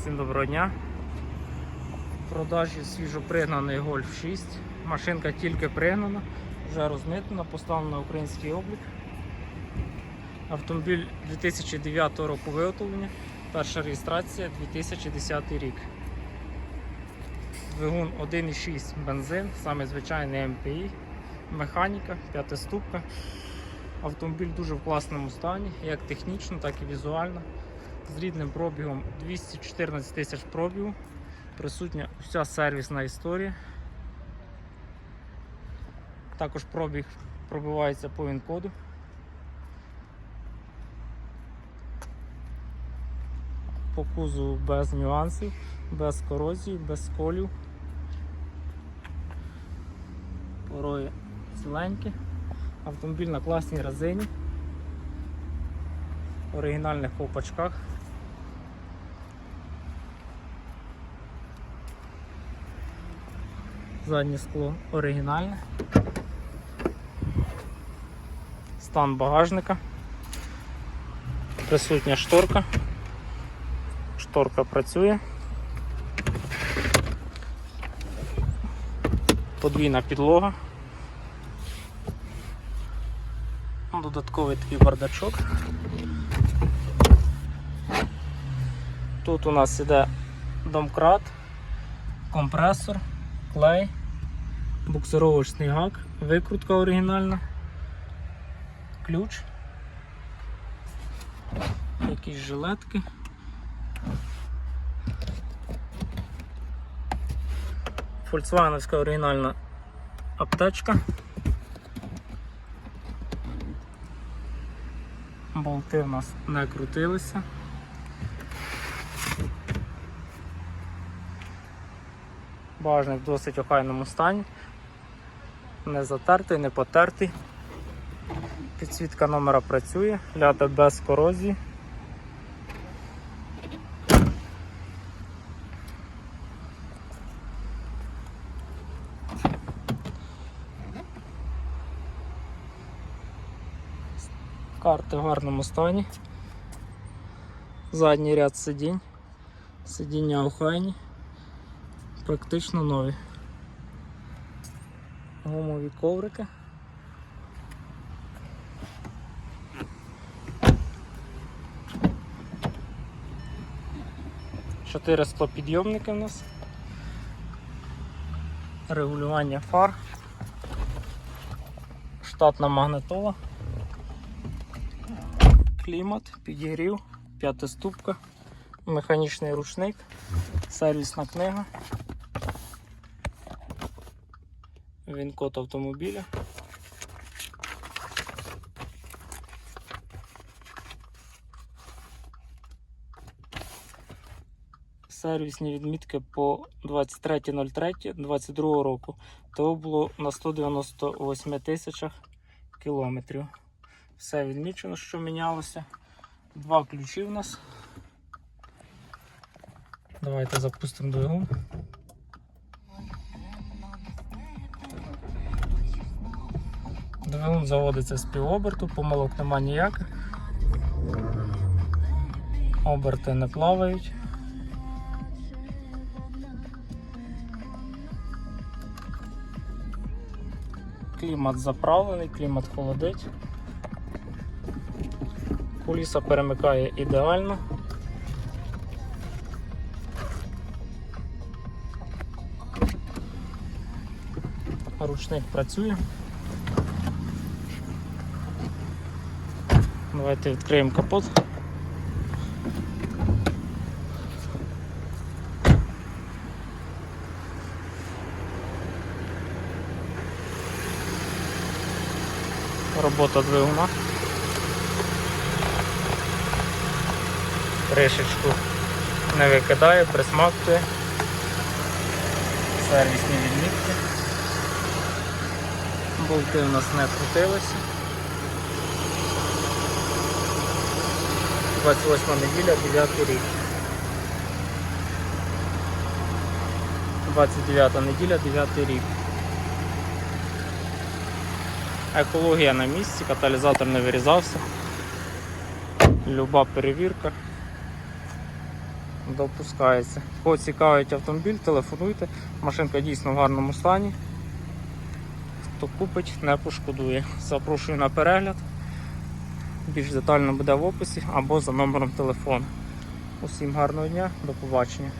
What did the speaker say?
Всім доброго дня. В продажі свіжопригнаний Golf 6. Машинка тільки пригнана, вже розмитнена, поставлена на український облік. Автомобіль 2009 року виготовлення, перша реєстрація 2010 рік. Двигун 1,6 бензин, саме звичайний МПІ, механіка, п'ятиступка. Автомобіль дуже в класному стані, як технічно, так і візуально. З рідним пробігом 214 тисяч пробігу. Присутня вся сервісна історія. Також пробіг пробивається по ВІН-коду. По кузову без нюансів, без корозії, без сколів. Порої ціленькі. Автомобіль на класній резині. В оригінальних ковпачках. Заднє скло оригінальне. Стан багажника. Присутня шторка. Шторка працює. Подвійна підлога. Додатковий такий бардачок. Тут у нас іде домкрат, компресор, клей, буксировочний гак, викрутка оригінальна, ключ, якісь жилетки. Фольксвагеновська оригінальна аптечка. Болти в нас не крутилися. Багажник в досить охайному стані. Не затертий, не потертий. Підсвітка номера працює, ляда без корозії. Карти в гарному стані. Задній ряд сидінь. Сидіння охайні. Практично нові. Гумові коврики. Чотири склопідйомники у нас. Регулювання фар. Штатна магнитола. Клімат, підігрів, п'ятиступка, механічний ручник, сервісна книга. Він код автомобіля. Сервісні відмітки по 23.03.22 року. Того було на 198 тисячах кілометрів. Все відмічено, що мінялося. Два ключі в нас. Давайте запустимо двигун. Двигун заводиться з півоберту, помилок нема ніяких. Оберти не плавають. Клімат заправлений, клімат холодить. Куліса перемикає ідеально. Ручник працює. Давайте відкриємо капот. Робота двигуна. Кришечку не викидає, присмактує. Сервісні відмітки. Болти у нас не крутилися. 28 неділя, 9 рік. 29 неділя, 9 рік. Екологія на місці, каталізатор не вирізався. Люба перевірка. допускається. Кого цікавить автомобіль, телефонуйте. Машинка дійсно в гарному стані. Хто купить, не пошкодує. Запрошую на перегляд. Більш детально буде в описі або за номером телефону. Усім гарного дня, до побачення.